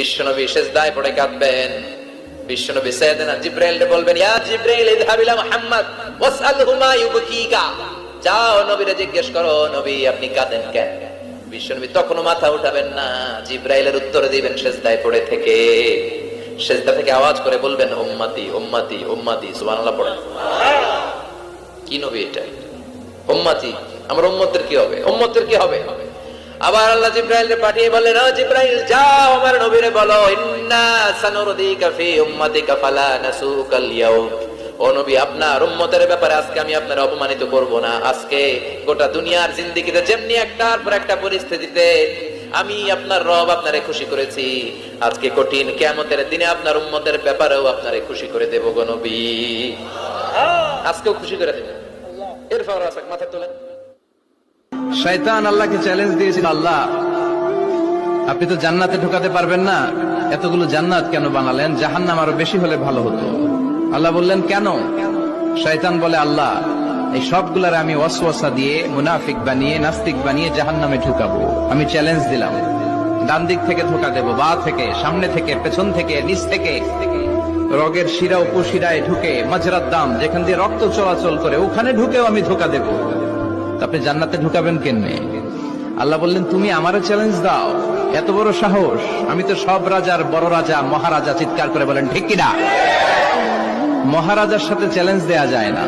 বিশ্বনবী সেজদায় পড়ে কাঁদবেন। বিশ্বনবী বলবেন, ইয়া জিব্রাইল, ইযহাব ইলা মুহাম্মদ ইউবকিকা। যাও নবীরে জিজ্ঞেস করো, নবী, আপনি কাঁদেন কেন? বিশ্বনবী মাথা উঠাবেন না। জিব্রাইলের উত্তর দিবেন পড়ে থেকে। সেজদা থেকে আওয়াজ করে বলবেন, উম্মতি উম্মতি উম্মতি। সুবহানাল্লাহ কি নবী এটা? উম্মতি, আমার উম্মতের কি হবে? উম্মতের কি হবে? আবার আল্লাহ জিব্রাইলকে পাঠিয়ে বললেন, ও জিব্রাইল, যাও আমার নবীরে বলো, ইন্না সানুরদিকা ফি ফালা নাসুকাল ও নবী, আপনার উম্মতের ব্যাপারে আজকে আমি আপনার অপমানিত করব না। আজকে গোটা দুনিয়ার যেমনি একটা পরিস্থিতিতে আমি আপনার রব আপনারে খুশি করেছি, আজকে কঠিন কিয়ামতের দিনে আপনার উম্মতের ব্যাপারেও আপনারে খুশি করে দেব গো নবী। আজকেও খুশি করে দেব এরপর মাথা তোলেন। শয়তান আল্লাহকে চ্যালেঞ্জ দিয়েছিল, আল্লাহ, আপনি তো জান্নাতে ঢোকাতে পারবেন না। এতগুলো জান্নাত কেন বানালেন? জাহান্নাম আরও বেশি হলে ভালো হতো। আল্লাহ বললেন, কেন? শয়তান বলে, আল্লাহ, এই সবগুলার আমি ওয়াসওয়াসা দিয়ে মুনাফিক বানিয়ে, নাস্তিক বানিয়ে জাহান্নামে ঢুকাবো। আমি চ্যালেঞ্জ দিলাম। ডান দিক থেকে ধোকা দেব, বা থেকে, সামনে থেকে, পেছন থেকে, নিচ থেকে। রগের শিরা উপশিরায় ঢুকে, মাজরার দাম, যেখান দিয়ে রক্ত চলাচল করে, ওখানে ঢুকেও আমি ধোকা দেব। আপনি জান্নাতে ঢুকাবেন কেমনে? আল্লাহ বললেন, তুমি আমারও চ্যালেঞ্জ দাও। এত বড় সাহস। আমি তো সব রাজার বড় রাজা, মহারাজা চিৎকার করে বলেন, ঠিক কিনা মহারাজার সাথে চ্যালেঞ্জ দেয়া যায় না।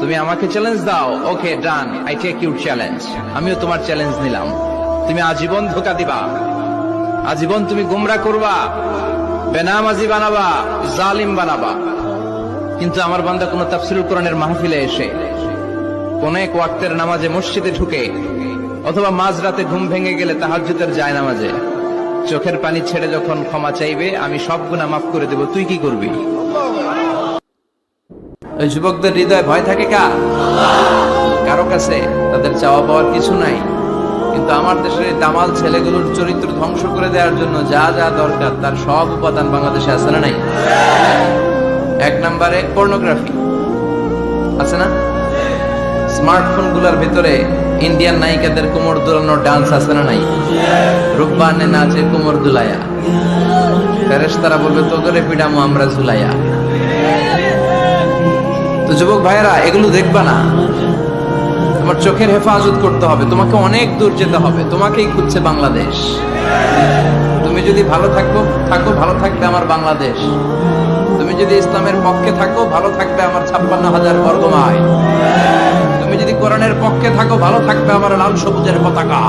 তুমি আমাকে চ্যালেঞ্জ দাও? Okay done I take your challenge আমিও তোমার চ্যালেঞ্জ নিলাম। তুমি আজীবন ধোকা দিবা। আজীবন তুমি গুমরা করবা। বেনামাজি বানাবা। জালিম বানাবা। কিন্তু আমার বান্দা কোন তাফসিরুল কোরআনের মাহফিলে এসে কোন এক ওয়াক্তের নামাজে মসজিদে ঢুকে অথবা মাঝরাতে ঘুম ভেঙে গেলে তাহাজ্জুদের যায় নামাজে চোখের পানি ছেড়ে যখন ক্ষমা চাইবে, আমি সব গুণা মাফ করে দেব। তুই কি করবি? ওই যুবকদের হৃদয়ে ভয় থাকে কা কারও কাছে তাদের চাওয়া পাওয়ার কিছু নাই। কিন্তু আমার দেশের দামাল ছেলেগুলোর চরিত্র ধ্বংস করে দেওয়ার জন্য যা যা দরকার, তার সব উপাদান বাংলাদেশে আছে না নাই? এক নম্বরে পর্নোগ্রাফি আছে না? স্মার্টফোনগুলার ভিতরে ইন্ডিয়ান নায়িকাদের কোমর দুলানোর ডান্স আছে না নাই? রূপবানে নাচে কোমর দুলায়া। ফেরেশ তারা বলবে, তোদের পিডামো আমরা ঝুলাইয়া তো যুবক ভাইয়েরা, এগুলো দেখবা না। তোমার চোখের হেফাজত করতে হবে। তোমাকে অনেক দূর যেতে হবে। তোমাকেই খুঁজছে বাংলাদেশ। তুমি যদি ভালো থাকব থাকো, ভালো থাকবে আমার বাংলাদেশ। তুমি যদি ইসলামের পক্ষে থাকো, ভালো থাকবে আমার ছাপ্পান্ন হাজার বর্গমায় তুমি যদি কোরআনের পক্ষে থাকো ভালো থাকবে আমার লাল সবুজের পতাকা।